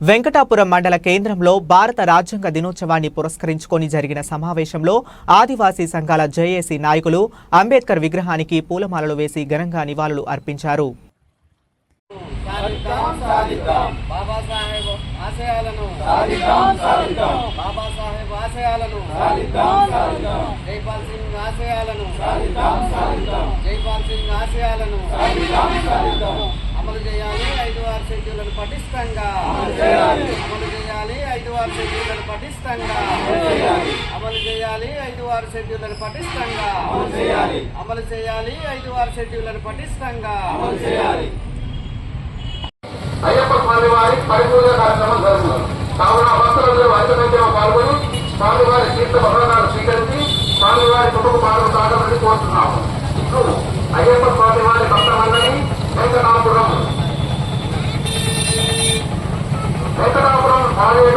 వెంకటాపురం మండల కేంద్రంలో భారత రాజ్యాంగ దినోత్సవాన్ని పురస్కరించుకొని జరిగిన సమావేశంలో ఆదివాసీ సంఘాల జేఏసీ నాయకులు అంబేద్కర్ విగ్రహానికి పూలమాలలు వేసి ఘనంగా నివాళులు అర్పించారు. ఆశయాలను ఆశయాలను జైపాల్ సింగ్ ఆశయాలను చేయాలి ఐదు ఆరు షెడ్యూళ్ళను పటిష్టంగా అమలు చేయాలి. ఐదు ఆరు షెడ్యూళ్ళను పటిష్టంగా అమలు చేయాలి ఐదు ఆరు షెడ్యూళ్ళను పటిష్టంగా అమలు చేయాలి ఐదు ఆరు షెడ్యూళ్ళను పటిష్టంగా అయ్యప్ప స్వామి వారి పరిపూజ కార్యక్రమం జరుగుతుంది. కావున భక్తులందరూ అధిక పాల్గొని స్వామివారి తీర్థ భవనాలు స్వీకరించి స్వామివారి కుటుంబ పాలన సాగమని కోరుతున్నాము. ఇప్పుడు అయ్యప్ప స్వామి వారి భక్త మండలి వెంకటాపురం వెంకటాపురం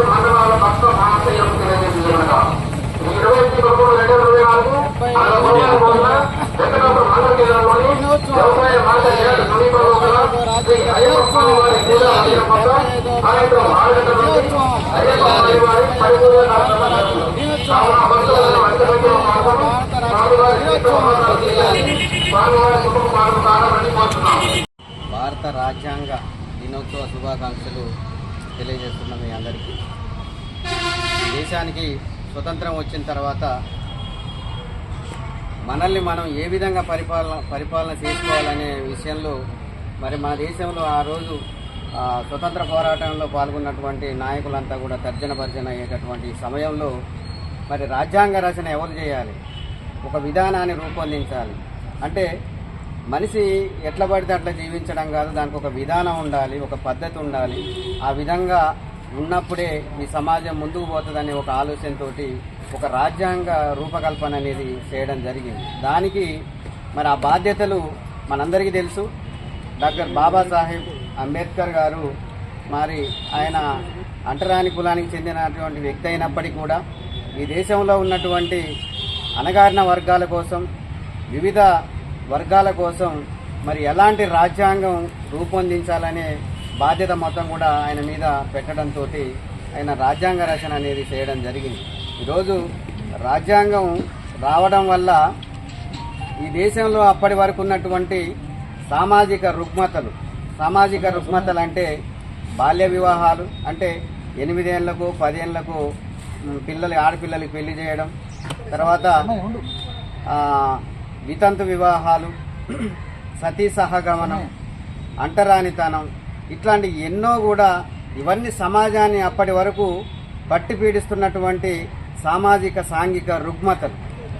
మండలాల భక్త మహాశయం తెలియజేయగా ఇరవై రెండు ఇరవై నాలుగు వెంకటాపురం మండల కేంద్రంలోని వ్యవసాయ మార్కెట్ సమీపంలో గల శ్రీ వారి వద్ద సాయంత్రం ఆరు గంటల నుండి వారి కావున స్వామివారి చేయాలి స్వామివారి భారత రాజ్యాంగ దినోత్సవ శుభాకాంక్షలు తెలియజేస్తున్నాం మీ అందరికీ. దేశానికి స్వతంత్రం వచ్చిన తర్వాత మనల్ని మనం ఏ విధంగా పరిపాలన పరిపాలన చేసుకోవాలనే విషయంలో మరి మన దేశంలో ఆ రోజు స్వతంత్ర పోరాటంలో పాల్గొన్నటువంటి నాయకులంతా కూడా తర్జన భర్జన అయ్యేటటువంటి సమయంలో మరి రాజ్యాంగ రచన ఎవరు చేయాలి? ఒక విధానాన్ని రూపొందించాలి. అంటే మనిషి ఎట్లా పడితే అట్లా జీవించడం కాదు దానికి ఒక విధానం ఉండాలి ఒక పద్ధతి ఉండాలి. ఆ విధంగా ఉన్నప్పుడే ఈ సమాజం ముందుకు పోతుందనే ఒక ఆలోచనతో ఒక రాజ్యాంగ రూపకల్పన అనేది చేయడం జరిగింది. దానికి మరి ఆ బాధ్యతలు మనందరికీ తెలుసు. డాక్టర్ బాబాసాహెబ్ అంబేద్కర్ గారు మరి ఆయన అంటరాని కులానికి చెందినటువంటి వ్యక్తి అయినప్పటికీ కూడా ఈ దేశంలో ఉన్నటువంటి అణగారిన వర్గాల కోసం వివిధ వర్గాల కోసం మరి ఎలాంటి రాజ్యాంగం రూపొందించాలనే బాధ్యత మొత్తం కూడా ఆయన మీద పెట్టడంతో ఆయన రాజ్యాంగ రచన అనేది చేయడం జరిగింది. ఈరోజు రాజ్యాంగం రావడం వల్ల ఈ దేశంలో అప్పటి వరకు ఉన్నటువంటి సామాజిక రుగ్మతలు సామాజిక రుగ్మతలు అంటే బాల్య వివాహాలు అంటే ఎనిమిదేళ్ళకు పదేళ్ళకు పిల్లలు ఆడపిల్లలకి పెళ్ళి చేయడం తర్వాత వితంతు వివాహాలు సతీ సహగమనం అంటరానితనం ఇట్లాంటి ఎన్నో కూడా ఇవన్నీ సమాజాన్ని అప్పటి వరకు పట్టి పీడిస్తున్నటువంటి సామాజిక సాంఘిక రుగ్మతలు.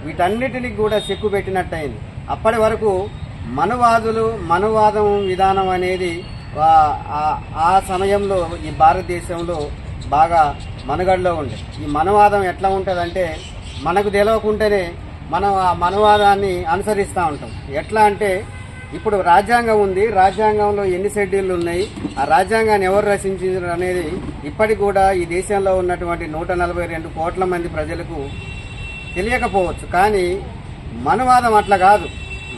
వీటన్నిటిని కూడా చెక్కు పెట్టినట్టయింది. అప్పటి వరకు మనువాదులు మనువాదం విధానం అనేది ఆ- సమయంలో ఈ భారతదేశంలో బాగా మనుగడలో ఉండే. ఈ మనవాదం ఎట్లా ఉంటుందంటే మనకు తెలియకుంటేనే మనం ఆ అనుసరిస్తూ ఉంటాం. ఎట్లా అంటే ఇప్పుడు రాజ్యాంగం ఉంది రాజ్యాంగంలో ఎన్ని షెడ్యూళ్ళు ఉన్నాయి ఆ రాజ్యాంగాన్ని ఎవరు రచించారు అనేది ఇప్పటికి కూడా ఈ దేశంలో ఉన్నటువంటి నూట నలభై రెండు కోట్ల మంది ప్రజలకు తెలియకపోవచ్చు. కానీ మనవాదం అట్లా కాదు.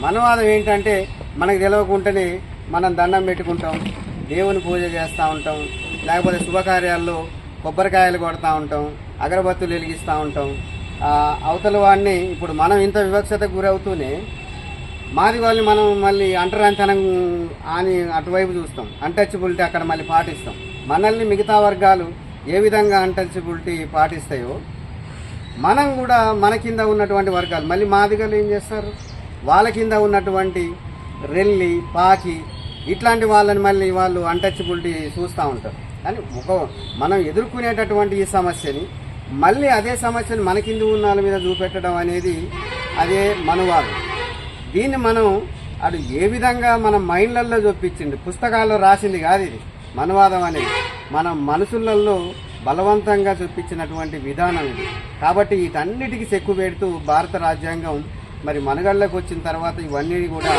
మనవాదం ఏంటంటే మనకు తెలియకుండానే మనం దండం పెట్టుకుంటాం దేవుని పూజ చేస్తూ ఉంటాం లేకపోతే శుభకార్యాల్లో కొబ్బరికాయలు కొడతా ఉంటాం అగరబత్తులు వెలిగిస్తూ ఉంటాం. అవతల వాడిని ఇప్పుడు మనం ఇంత వివక్షతకు గురవుతూనే మాది వాళ్ళని మనం మళ్ళీ అంటరాంతనం అని అటువైపు చూస్తాం. అన్టచబిలిటీ అక్కడ మళ్ళీ పాటిస్తాం. మనల్ని మిగతా వర్గాలు ఏ విధంగా అన్టచబిలిటీ పాటిస్తాయో మనం కూడా మన కింద ఉన్నటువంటి వర్గాలు. మళ్ళీ మాదిగలు ఏం చేస్తారు? వాళ్ళ కింద ఉన్నటువంటి రెల్లి పాకి ఇట్లాంటి వాళ్ళని మళ్ళీ వాళ్ళు అన్టచబిలిటీ చూస్తూ ఉంటారు. కానీ ఒక మనం ఎదుర్కొనేటటువంటి ఈ సమస్యని మళ్ళీ అదే సమస్యను మన కింద ఉన్నాల మీద చూపెట్టడం అనేది అదే మనవాదం. దీన్ని మనం అటు ఏ విధంగా మన మైండ్లలో చూపించింది పుస్తకాల్లో రాసింది కాదు ఇది. మనవాదం అనేది. మన మనసులలో బలవంతంగా చూపించినటువంటి విధానం ఇది. కాబట్టి వీటన్నిటికీ చెక్కు పెడుతూ భారత రాజ్యాంగం మరి మనుగడలోకి వచ్చిన తర్వాత ఇవన్నీ కూడా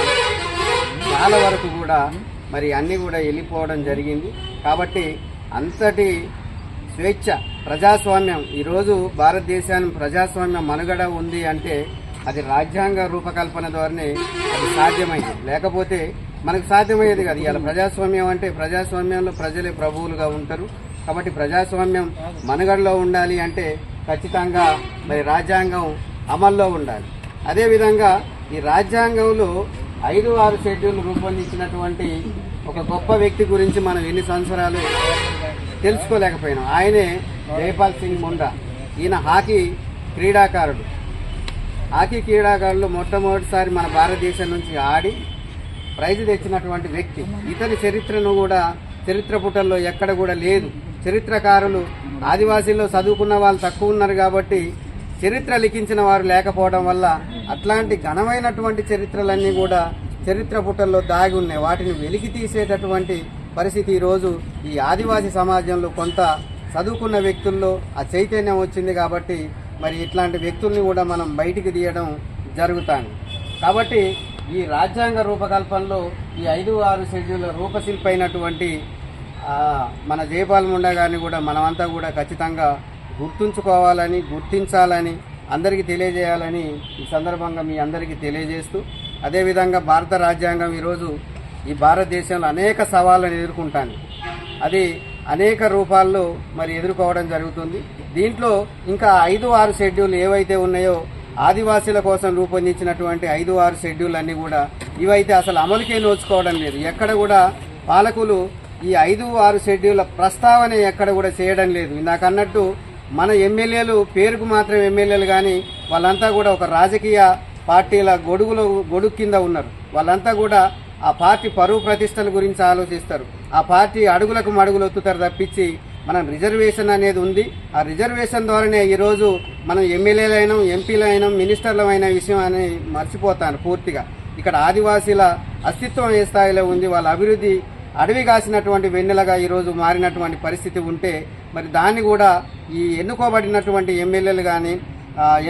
చాలా వరకు కూడా మరి అన్నీ కూడా వెళ్ళిపోవడం జరిగింది. కాబట్టి అంతటి స్వేచ్ఛ ప్రజాస్వామ్యం. ఈరోజు భారతదేశాన్ని ప్రజాస్వామ్యం మనుగడ ఉంది అంటే అది రాజ్యాంగ రూపకల్పన ద్వారానే అది సాధ్యమైంది. లేకపోతే మనకు సాధ్యమయ్యేది కాదు. ఇలా ప్రజాస్వామ్యం అంటే ప్రజాస్వామ్యంలో ప్రజలే ప్రభువులుగా ఉంటారు. కాబట్టి ప్రజాస్వామ్యం మనుగడలో ఉండాలి అంటే ఖచ్చితంగా మరి రాజ్యాంగం అమల్లో ఉండాలి. అదేవిధంగా ఈ రాజ్యాంగంలో ఐదు ఆరు షెడ్యూల్ రూపొందించినటువంటి ఒక గొప్ప వ్యక్తి గురించి మనం ఎన్ని సంవత్సరాలు తెలుసుకోలేకపోయినాం. ఆయనే జైపాల్ సింగ్ ముండా. ఈయన హాకీ క్రీడాకారుడు. హాకీ క్రీడాకారులు మొట్టమొదటిసారి మన భారతదేశం నుంచి ఆడి ప్రైజ్ తెచ్చినటువంటి వ్యక్తి. ఇతని చరిత్రను కూడా చరిత్ర పుటల్లో ఎక్కడ కూడా లేదు. చరిత్రకారులు ఆదివాసీల్లో చదువుకున్న వాళ్ళు తక్కువ ఉన్నారు కాబట్టి చరిత్ర లిఖించిన వారు లేకపోవడం వల్ల అట్లాంటి ఘనమైనటువంటి చరిత్రలన్నీ కూడా చరిత్ర పుటల్లో దాగి ఉన్నాయి. వాటిని వెలికి తీసేటటువంటి పరిస్థితి ఈరోజు ఈ ఆదివాసీ సమాజంలో కొంత చదువుకున్న వ్యక్తుల్లో ఆ చైతన్యం వచ్చింది కాబట్టి మరి ఇట్లాంటి వ్యక్తుల్ని కూడా మనం బయటికి తీయడం జరుగుతాను కాబట్టి ఈ రాజ్యాంగ రూపకల్పనలో ఈ ఐదు ఆరు షెడ్యూల్ రూపశిల్పైనటువంటి మన జయపాల్ ముండా గారిని కూడా మనమంతా కూడా ఖచ్చితంగా గుర్తుంచుకోవాలని గుర్తించాలని అందరికీ తెలియజేయాలని ఈ సందర్భంగా మీ అందరికీ తెలియజేస్తూ అదేవిధంగా భారత రాజ్యాంగం ఈరోజు ఈ భారతదేశంలో అనేక సవాళ్ళను ఎదుర్కొంటాను అది అనేక రూపాల్లో మరి ఎదుర్కోవడం జరుగుతుంది. దీంట్లో ఇంకా ఐదు ఆరు షెడ్యూల్ ఏవైతే ఉన్నాయో ఆదివాసీల కోసం రూపొందించినటువంటి ఐదు ఆరు షెడ్యూల్ అన్నీ కూడా ఇవైతే అసలు అమలుకే నోచుకోవడం లేదు. ఎక్కడ కూడా పాలకులు ఈ ఐదు ఆరు షెడ్యూల్ ప్రస్తావన ఎక్కడ కూడా చేయడం లేదు. ఇందాక అన్నట్టు మన ఎమ్మెల్యేలు పేరుకు మాత్రం ఎమ్మెల్యేలు కానీ వాళ్ళంతా కూడా ఒక రాజకీయ పార్టీల గొడుగులో గొడుగు కింద ఉన్నారు. వాళ్ళంతా కూడా ఆ పార్టీ పరువు ప్రతిష్టల గురించి ఆలోచిస్తారు. ఆ పార్టీ అడుగులకు మడుగులు ఒత్తుతారు తప్పించి మనం రిజర్వేషన్ అనేది ఉంది. ఆ రిజర్వేషన్ ద్వారానే ఈరోజు మనం ఎమ్మెల్యేలైనా ఎంపీలైనా మినిస్టర్లమైన విషయం అని మర్చిపోతాను పూర్తిగా. ఇక్కడ ఆదివాసీల అస్తిత్వం ఏ స్థాయిలో ఉంది వాళ్ళ అభివృద్ధి అడవి కాసినటువంటి వెన్నెలగా ఈరోజు మారినటువంటి పరిస్థితి ఉంటే మరి దాన్ని కూడా ఈ ఎన్నుకోబడినటువంటి ఎమ్మెల్యేలు కానీ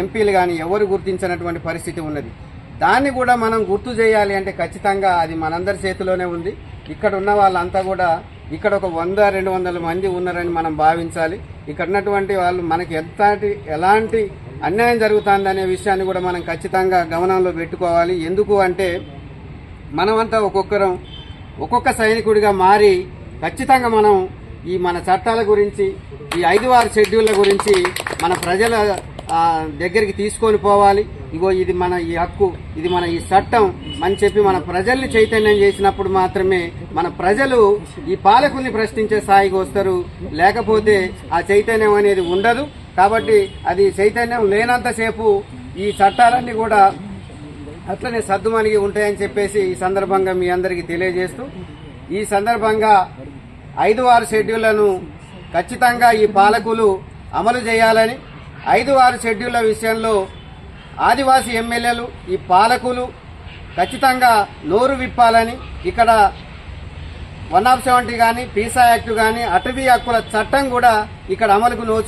ఎంపీలు కానీ ఎవరు గుర్తించినటువంటి పరిస్థితి ఉన్నది. దాన్ని కూడా మనం గుర్తు చేయాలి అంటే ఖచ్చితంగా అది మనందరి చేతిలోనే ఉంది. ఇక్కడ ఉన్న వాళ్ళంతా కూడా ఇక్కడ ఒక వంద రెండు వందల మంది ఉన్నారని మనం భావించాలి. ఇక్కడ ఉన్నటువంటి వాళ్ళు మనకి ఎంత ఎలాంటి అన్యాయం జరుగుతుందనే విషయాన్ని కూడా మనం ఖచ్చితంగా గమనంలో పెట్టుకోవాలి. ఎందుకు అంటే మనమంతా ఒక్కొక్కరం ఒక్కొక్క సైనికుడిగా మారి ఖచ్చితంగా మనం ఈ మన చట్టాల గురించి ఈ ఐదు వారు షెడ్యూళ్ళ గురించి మన ప్రజల దగ్గరికి తీసుకొని పోవాలి. ఇగో ఇది మన ఈ హక్కు ఇది మన ఈ చట్టం అని చెప్పి మన ప్రజల్ని చైతన్యం చేసినప్పుడు మాత్రమే మన ప్రజలు ఈ పాలకుల్ని ప్రశ్నించే స్థాయికి వస్తారు. లేకపోతే ఆ చైతన్యం అనేది ఉండదు. కాబట్టి అది చైతన్యం లేనంతసేపు ఈ చట్టాలన్నీ కూడా అట్లనే సర్దుమణిగి ఉంటాయని చెప్పేసి ఈ సందర్భంగా మీ అందరికీ తెలియజేస్తూ ఈ సందర్భంగా ఐదు ఆరు షెడ్యూళ్ళను ఖచ్చితంగా ఈ పాలకులు అమలు చేయాలని ఐదు ఆరు షెడ్యూళ్ళ విషయంలో ఆదివాసీ ఎమ్మెల్యేలు ఈ పాలకులు ఖచ్చితంగా నోరు విప్పాలని ఇక్కడ వన్ ఆఫ్ సెవెంటీ కానీ పీసా యాక్ట్ కానీ అటవీ హక్కుల చట్టం కూడా ఇక్కడ అమలుకు నోచు